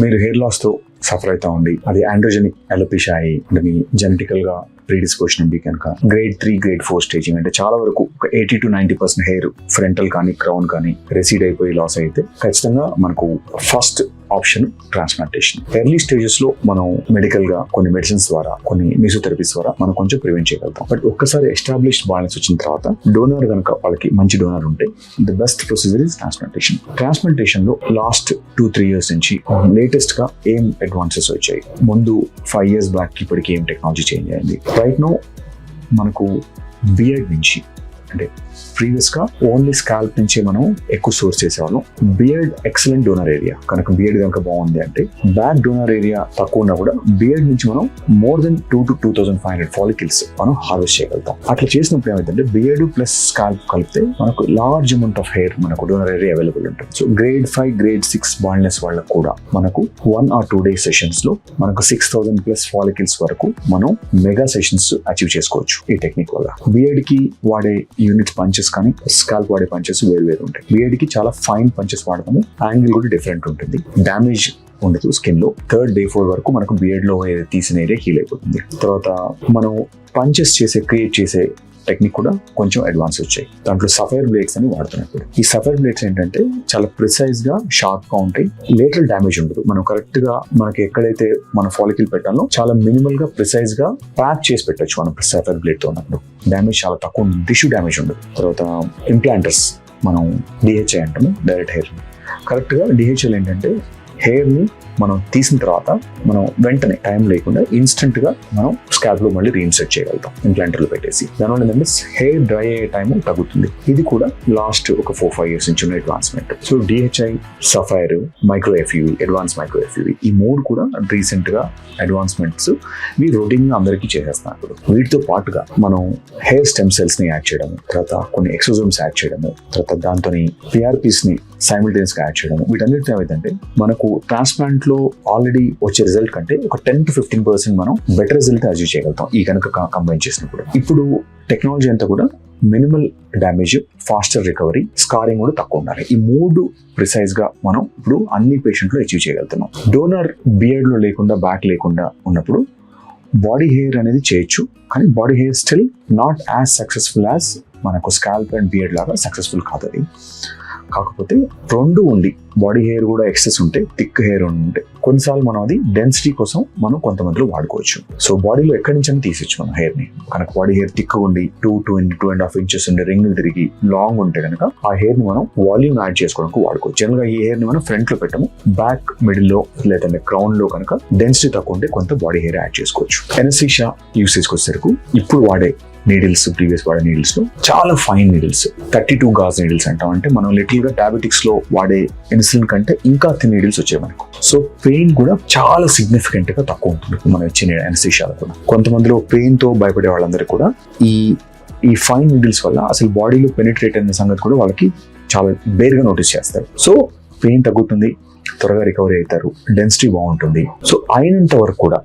మీరు hair లాస్తో suffer అవుతా ఉండి అది ఆండ్రోజెనిక్ అలోపిషా అయ్యి అంటే మీ జెనెటికల్గా ప్రీడిస్పోషన్ ఉండి కనుక grade three grade four staging అంటే చాలా వరకు ఒక eighty to ninety percent hair frontal కానీ క్రౌన్ కానీ రెసీడ్ అయిపోయి లాస్ అయితే ఖచ్చితంగా మనకు ఫస్ట్ ఆప్షన్ ట్రాన్స్ప్లాంటేషన్. ఎర్లీ స్టేజెస్లో మనం మెడికల్గా కొన్ని మెడిసిన్స్ ద్వారా కొన్ని మ్యూజోథెరపీస్ ద్వారా మనం కొంచెం ప్రివెంట్ చేయగలుగుతాం. బట్ ఒక్కసారి ఎస్టాబ్లిష్డ్ బ్యాలెన్స్ వచ్చిన తర్వాత డోనర్ కనుక వాళ్ళకి మంచి డోనర్ ఉంటే the best procedure is transplantation ట్రాన్స్ప్లాంటేషన్లో last two three years నుంచి లేటెస్ట్గా ఏం అడ్వాన్సెస్ వచ్చాయి? ముందు ఫైవ్ ఇయర్స్ బ్యాక్ ఇప్పటికి ఏం టెక్నాలజీ చేంజ్ అయింది? రైట్ నో మనకు బిఎడ్ నుంచి అంటే ప్రీవియస్గా ఓన్లీ స్కాల్ప్ నుంచే మనం ఎక్కువ సోర్స్ చేసేవాళ్ళం. బియర్డ్ ఎక్సలెంట్ డోనర్ ఏరియా కనుక బియర్డ్ కనుక బాగుంది అంటే బ్యాక్ డోనర్ ఏరియా తక్కువ ఉన్నా కూడా బియర్డ్ నుంచి మనం more than two to two thousand five hundred follicles మనం హార్వెస్ట్ చేయగలుగుతాం. అట్లా చేసినప్పుడు ఏమైందంటే బియర్డ్ ప్లస్ స్కాల్ప్ కలిపితే మనకు లార్జ్ అమౌంట్ ఆఫ్ హెయిర్ మనకు డోనర్ ఏరియా అవైలబుల్ ఉంటుంది. So grade five grade six baldness వాళ్ళకు కూడా మనకు వన్ ఆర్ టూ డే సెషన్స్లో మనకు సిక్స్ థౌసండ్ ప్లస్ ఫాలికల్స్ వరకు మనం మెగా సెషన్స్ అచీవ్ చేసుకోవచ్చు ఈ టెక్నిక్ వల్ల. బియర్డ్కి వాడే యూనిట్ పంచెస్ కానీ స్కాల్ప్ వాడే పంచెస్ వేరు వేరు ఉంటాయి. బియర్డ్ చాలా ఫైన్ పంచెస్ వాడతాము. యాంగిల్ కూడా డిఫరెంట్ ఉంటుంది. డ్యామేజ్ ఉండదు స్కిన్లో. థర్డ్ డే ఫోర్ వరకు మనకు బియర్డ్లో తీసిన ఏరియా హీల్ అయిపోతుంది. తర్వాత మనం పంచెస్ చేసే క్రియేట్ చేసే టెక్నిక్ కూడా కొంచెం అడ్వాన్స్ వచ్చాయి. దాంట్లో సఫైర్ బ్లేడ్స్ అని వాడుతున్నప్పుడు. ఈ సఫైర్ బ్లేడ్స్ ఏంటంటే చాలా ప్రిసైజ్గా షార్ప్గా ఉంటాయి. లేటరల్ డ్యామేజ్ ఉండదు. మనం కరెక్ట్గా మనకి ఎక్కడైతే మన ఫాలికల్ పెట్టాలో చాలా మినిమల్గా ప్రిసైజ్గా ప్యాక్ చేసి పెట్టచ్చు మనం సఫైర్ బ్లేడ్తో ఉన్నప్పుడు. డ్యామేజ్ చాలా తక్కువ టిష్యూ డ్యామేజ్ ఉండదు. తర్వాత ఇంప్లాంటర్స్ మనం డిహెచ్ఐ అంటాము డైరెక్ట్ హెయిర్ కరెక్ట్గా డిహెచ్ఎల్ ఏంటంటే హెయిర్ని మనం తీసిన తర్వాత మనం వెంటనే టైం లేకుండా ఇన్స్టెంట్గా మనం స్కాబ్లో లో మళ్ళీ రీఇన్సెట్ చేయగలుగుతాం ఇంప్లాంటర్లు పెట్టేసి. దానివల్ల ఏంటంటే హెయిర్ డ్రై అయ్యే టైం తగ్గుతుంది. ఇది కూడా లాస్ట్ ఒక ఫోర్ ఫైవ్ ఇయర్స్ నుంచి ఉన్న advancement so DHI sapphire micro F U E advance micro F U E ఈ మూడు కూడా రీసెంట్గా అడ్వాన్స్మెంట్స్ ఇవి రొటీన్ అందరికీ చేసేస్తున్నారు. వీటితో పాటుగా మనం హెయిర్ స్టెమ్ సెల్స్ని యాడ్ చేయడము తర్వాత కొన్ని ఎక్సోజోమ్స్ యాడ్ చేయడము తర్వాత దాంతో పిఆర్పీస్ సైమిల్టేనియస్గా యాడ్ చేయడం వీటన్నిటితో ఏమైందంటే మనకు ట్రాన్స్ప్లాంట్లో ఆల్రెడీ వచ్చే రిజల్ట్ కంటే ఒక టెన్ టు ఫిఫ్టీన్ పర్సెంట్ మనం బెటర్ రిజల్ట్ అచీవ్ చేయగలుగుతాం ఈ కనుక కంబైన్ చేసినప్పుడు. ఇప్పుడు టెక్నాలజీ అంతా కూడా minimal damage faster recovery scarring కూడా తక్కువ ఉండాలి. ఈ మూడు ప్రిసైజ్గా మనం ఇప్పుడు అన్ని పేషెంట్లు అచీవ్ చేయగలుగుతున్నాం. డోనర్ బియర్డ్లో లేకుండా బ్యాక్ లేకుండా ఉన్నప్పుడు బాడీ హెయిర్ అనేది చేయొచ్చు. కానీ body hair still not as successful as మనకు స్కాల్ప్ అండ్ బియర్డ్ లాగా సక్సెస్ఫుల్ కాదు కాకపోతే రెండు ఉంది. బాడీ హెయిర్ కూడా ఎక్సెస్ ఉంటే థిక్ హెయిర్ ఉంటే కొన్నిసార్లు మనం అది డెన్సిటీ కోసం మనం కొంతమందిలో వాడుకోవచ్చు. సో బాడీలో ఎక్కడి నుంచి తీసేచ్చు మనం హెయిర్ని కనుక బాడీ హెయిర్ థిక్ ఉండి two two two and half inches ఉండి రింగ్ తిరిగి లాంగ్ ఉంటే కనుక ఆ హెయిర్ని మనం వాల్యూమ్ యాడ్ చేసుకోవడానికి వాడుకోవచ్చు. జనరల్గా ఈ హెయిర్ని మనం ఫ్రంట్లో పెట్టము బ్యాక్ మిడిల్లో లేదంటే క్రౌన్లో కనుక డెన్సిటీ తక్కువ ఉంటే కొంత బాడీ హెయిర్ యాడ్ చేసుకోవచ్చు. ఎనసీషా యూసేజ్కి వచ్చేసరికి ఇప్పుడు వాడే నీడిల్స్ ప్రీవియస్ వాడే నీడిల్స్లో చాలా fine needles thirty two gauge needles అంటాం. అంటే మనం లిటిల్గా డయాబెటిక్స్లో వాడే పెన్సిలిన్ కంటే ఇంకా థిన్ నీడిల్స్ వచ్చాయి మనకు. సో పెయిన్ కూడా చాలా సిగ్నిఫికెంట్గా తక్కువ ఉంటుంది. మనం ఇచ్చిన ఎనసీషాలు కూడా. కొంతమందిలో పెయిన్తో భయపడే వాళ్ళందరూ కూడా ఈ ఈ ఫైన్ నీడిల్స్ వల్ల అసలు బాడీలో పెనిట్రేట్ అనే సంగతి కూడా వాళ్ళకి చాలా బేర్గా నోటీస్ చేస్తారు. సో పెయిన్ తగ్గుతుంది త్వరగా రికవరీ అవుతారు డెన్సిటీ బాగుంటుంది. సో అయినంత వరకు కూడా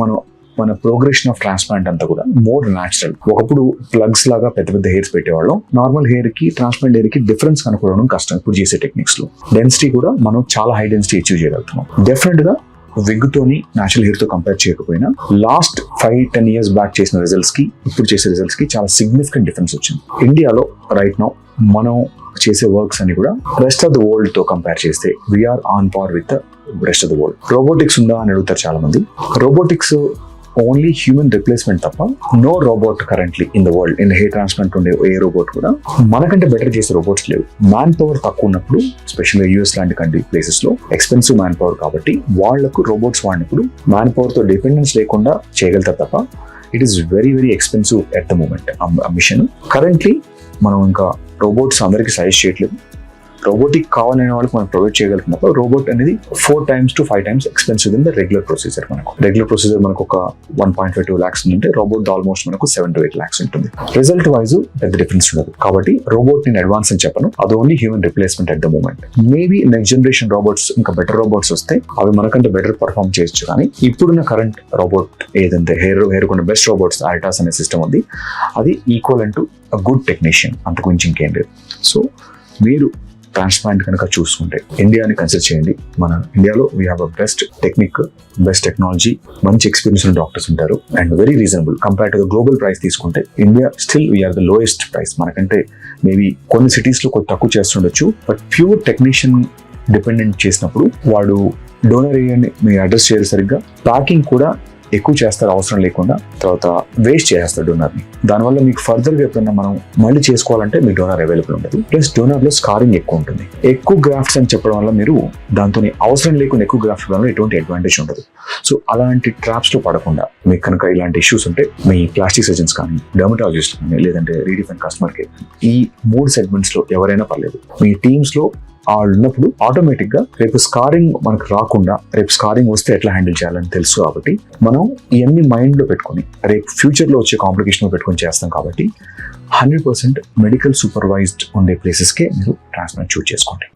మనం మన ప్రోగ్రెషన్ ఆఫ్ ట్రాన్స్ప్లాంట్ అంతా కూడా మోర్ న్యాచురల్ ఒకప్పుడు ప్లగ్స్ లాగా పెద్ద పెద్ద హెయిర్స్ పెట్టేవాళ్ళం. నార్మల్ హెయిర్కి ట్రాన్స్ప్లాంట్ హెయిర్కి డిఫరెన్స్ కనుక్కోవడం కష్టం ఇప్పుడు చేసే టెక్నిక్స్లో. డెన్సిటీ కూడా మనం చాలా హై డెన్సిటీ అచీవ్ చేయగలుగుతున్నాం. డెఫినెట్గా విగ్ తోని నేచురల్ హెయిర్తో కంపేర్ చేయకపోయినా last five ten years back చేసిన రిజల్ట్స్కి ఇప్పుడు చేసే రిజల్ట్స్కి చాలా సిగ్నిఫికెంట్ డిఫరెన్స్ వచ్చింది. ఇండియాలో రైట్ నౌ మనం చేసే వర్క్స్ అని కూడా రెస్ట్ ఆఫ్ ద వరల్డ్తో కంపేర్ చేస్తే we're on par with rest of the world robotics ఉందా అని అడుగుతారు చాలా మంది రోబోటిక్స్ ఓన్లీ హ్యూమన్ రిప్లేస్మెంట్ తప్ప no robot currently in the world in hair transplant ఉండే ఏ రోబోట్ కూడా మనకంటే బెటర్ చేసే రోబోట్స్ లేవు. మ్యాన్ పవర్ తక్కువ ఉన్నప్పుడు స్పెషల్గా యూఎస్ లాంటి కంట్రీ ప్లేసెస్లో ఎక్స్పెన్సివ్ మ్యాన్ పవర్ కాబట్టి వాళ్ళకు రోబోట్స్ వాడినప్పుడు మ్యాన్ పవర్తో డిపెండెన్స్ లేకుండా చేయగలుగుతారు తప్ప it is very very expensive at the moment ఆ మిషన్ కరెంట్లీ మనం ఇంకా రోబోట్స్ అందరికీ సజెస్ట్ చేయట్లేదు. రోబోటిక్ కావాలనే వాళ్ళకి మనం ప్రొవైడ్ చేయగలిగినప్పుడు రోబోట్ అనేది four times to five times expensive in the regular procedure మనకు. రెగ్యులర్ ప్రొసీజర్ మనకు ఒక one point five two lakhs ఉంటే రోబోట్ ఆల్మోస్ట్ మనకు సెవెన్ టు ఎయిట్ ల్యాక్స్ ఉంటుంది. రిజల్ట్ వైజ్ పెద్ద డిఫరెన్స్ ఉండదు. కాబట్టి రోబోట్ నేను అడ్వాన్స్ అని చెప్పను. అది only human replacement at the moment maybe next generation robots ఇంకా బెటర్ రోబోట్స్ వస్తే అవి మనకంటే బెటర్ పర్ఫామ్ చేయొచ్చు కానీ ఇప్పుడున్న కరెంట్ రోబోట్ ఏదంటే హెయిర్ హెయిర్ కొన్ని బెస్ట్ రోబోట్స్ ఆల్టాస్ అనే సిస్టమ్ ఉంది. అది ఈక్వల్ అంటూ గుడ్ టెక్నీషియన్ అంతకు మించి ఇంకేం లేదు. సో మీరు ట్రాన్స్ప్లాంట్ కనుక చూసుకుంటే ఇండియాని కన్సిడర్ చేయండి. మన ఇండియాలో we have a best technique best technology మంచి ఎక్స్పీరియన్స్ ఉన్న డాక్టర్స్ ఉంటారు. And very reasonable compare to the global price తీసుకుంటే India still we are the lowest price మనకంటే మేబీ కొన్ని సిటీస్లో కొద్ది కొంచెం తక్కువ చేస్తుండొచ్చు. బట్ ప్యూర్ టెక్నీషియన్ డిపెండెంట్ చేసినప్పుడు వాడు డోనర్ ఏరియాని మీరు అడ్రస్ చేయాలి సరిగ్గా. ప్యాకింగ్ కూడా ఎక్కువ చేస్తారు అవసరం లేకుండా తర్వాత వేస్ట్ చేస్తారు డోనర్ని దానివల్ల మీకు ఫర్దర్గా ఎప్పుడైనా మనం మళ్ళీ చేసుకోవాలంటే మీ డోనర్ అవైలబుల్ ఉండదు. ప్లస్ డోనర్లో స్కారింగ్ ఎక్కువ ఉంటుంది. ఎక్కువ గ్రాఫ్ట్స్ అని చెప్పడం వల్ల మీరు దాంతో అవసరం లేకుండా ఎక్కువ గ్రాఫ్ట్ వల్ల ఎటువంటి అడ్వాంటేజ్ ఉండదు. సో అలాంటి ట్రాప్స్లో లో పడకుండా మీకు కనుక ఇలాంటి ఇష్యూస్ ఉంటే మీ ప్లాస్టిక్ సర్జన్స్ కానీ డెర్మటాలజిస్ట్ కానీ లేదంటే రీడిఫైన్ కస్టమర్ కేర్ ఈ మూడు సెగ్మెంట్స్లో లో ఎవరైనా పర్లేదు. మీ టీమ్స్లో లో వాళ్ళు ఉన్నప్పుడు ఆటోమేటిక్గా రేపు స్కారింగ్ మనకు రాకుండా రేపు స్కారింగ్ వస్తే ఎట్లా హ్యాండిల్ చేయాలని తెలుసు కాబట్టి మనం ఇవన్నీ మైండ్లో పెట్టుకొని రేపు ఫ్యూచర్లో వచ్చే కాంప్లికేషన్ పెట్టుకొని చేస్తాం కాబట్టి హండ్రెడ్ పర్సెంట్ మెడికల్ సూపర్వైజ్డ్ ఉండే ప్లేసెస్కే మీరు ట్రాన్స్ప్లాంట్ చూస్ చేసుకోండి.